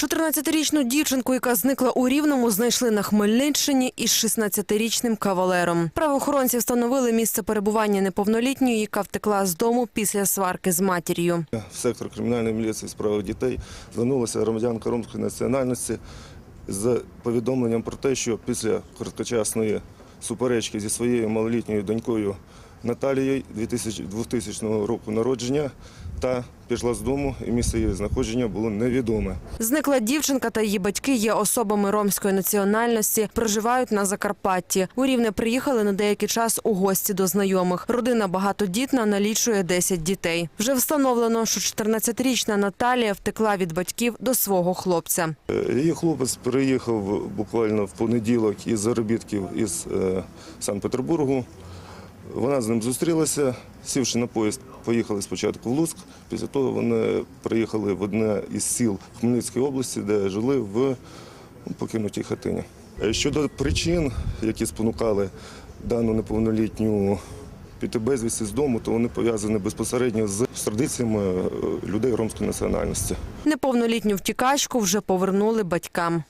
14-річну дівчинку, яка зникла у Рівному, знайшли на Хмельниччині із 16-річним кавалером. Правоохоронці встановили місце перебування неповнолітньої, яка втекла з дому після сварки з матір'ю. В сектор кримінальної міліції з прав дітей звернулася громадянка ромської національності з повідомленням про те, що після короткочасної суперечки зі своєю малолітньою донькою Наталією 2000 2000 року народження та пішла з дому, і місце її знаходження було невідоме. Зникла дівчинка та її батьки є особами ромської національності, проживають на Закарпатті. У Рівне приїхали на деякий час у гості до знайомих. Родина багатодітна, налічує 10 дітей. Вже встановлено, що 14-річна Наталія втекла від батьків до свого хлопця. Е, Її хлопець приїхав буквально в понеділок із заробітків із е, Санкт-Петербургу. Вона з ним зустрілася, сівши на поїзд, поїхали спочатку в Луцьк. Після того вони приїхали в одне із сіл Хмельницької області, де жили в ну, покинутій хатині. Е, Щодо причин, які спонукали дану неповнолітню піти безвісті з дому, то вони пов'язані безпосередньо з традиціями е, людей ромської національності. Неповнолітню втікачку вже повернули батькам.